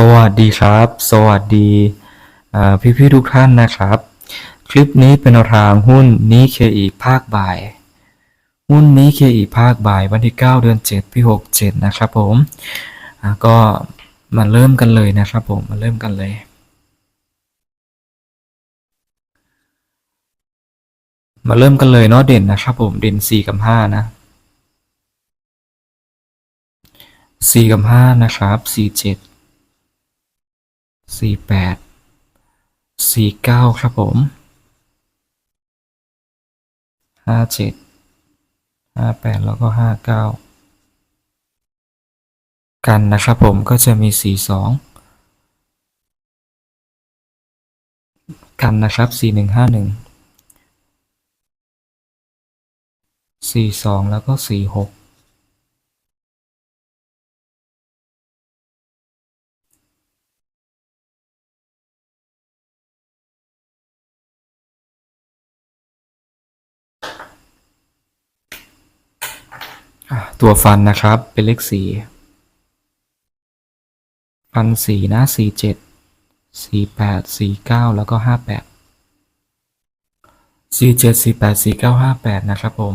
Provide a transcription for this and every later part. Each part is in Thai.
สวัสดีครับ สวัสดีพี่พี่ทุกท่านนะครับ คลิปนี้เป็นทางหุ้นนี้เคอีภาคบ่าย หุ้นนี้เคอีภาคบ่ายวันที่ 9 เดือน 7 ปี67 นะครับผมก็มาเริ่มกันเลยนะครับผมมาเริ่มกันเลยมาเริ่มกันเลยเนาะเด่นนะครับผมเด่น 4 กับ 5 นะ 4 กับ 5 นะครับ 47 สี่แปดสี่เก้าครับผมห้าเจ็ดห้าแปดแล้วก็ห้าเก้ากันนะครับผมก็จะมีสี่สองกันนะครับสี่หนึ่งห้าหนึ่งสี่สองแล้วก็สี่หก ตัวฟันนะครับ เป็นเลขสี่ฟันสี่นะสี่เจ็ดสี่แปดสี่เก้าแล้วก็ห้าแปดสี่เจ็ดสี่แปดสี่เก้าห้าแปดนะครับผม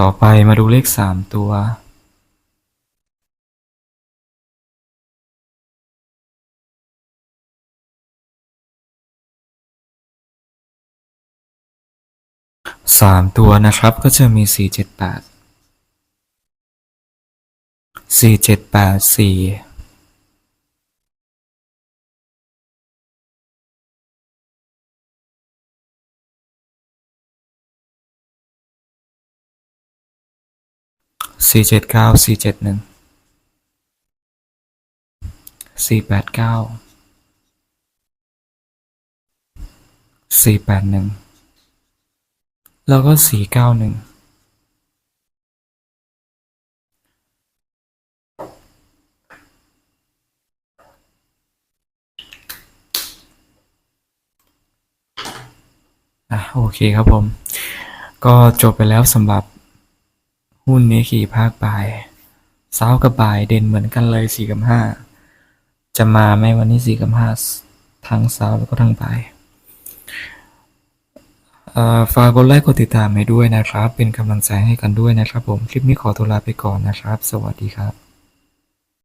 ต่อไปมาดูเลขสามตัวสามตัวนะครับก็จะมีสี่เจ็ดแปดสี่เจ็ดแปดสี่ สี่เจ็ดเก้าสี่เจ็ดหนึ่งสี่แปดเก้าสี่แปดหนึ่งแล้วก็สี่เก้าหนึ่งอะโอเคครับผม ก็จบไปแล้วสำหรับ หุ้นนี้ขี่ภาคบ่ายเช้ากับบ่ายเด่นเหมือนกันเลยสี่กับห้าจะมาไหมวันนี้สี่กับห้าทั้งเช้าแล้วก็ทั้งบ่ายฝากกดไลค์กดติดตามให้ด้วยนะครับ เป็นกำลังใจให้กันด้วยนะครับผม คลิปนี้ขอตัวลาไปก่อนนะครับ สวัสดีครับ